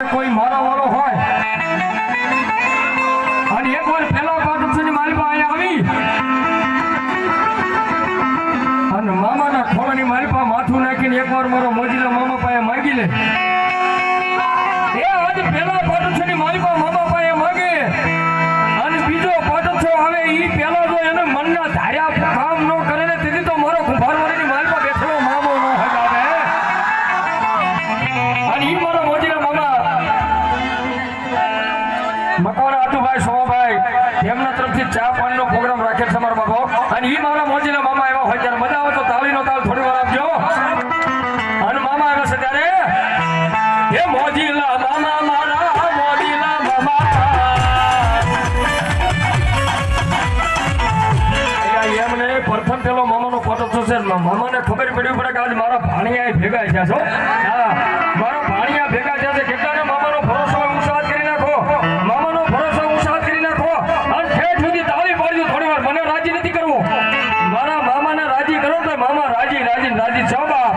કોઈ મારા વાળો હોય. અને એક વાર પેલા પાટોત્સવની મારી પાસે આવી. અને મામાના ખોળાની માલિકા માથું નાખીને એકવાર મારો મોજીલા મામા પાસે માગી લે. એ ચા પાણીનો પ્રોગ્રામ રાખે છે મારો બાબો અને ઈ મારા મોજીના મામા આવ્યા હોય ત્યારે મજા આવે તો તાળીનો તાળ થોડી વાર આપજો. અને મામા આવે છે ત્યારે, હે મોજીલા મામા, મારા પ્રથમ પેલો મામાનો ફોટો થશે મામાને ખબર પડવી પડે કે આજ મારા ભાણિયા ભેગા થયા છો. હા. દાદી છો બાપ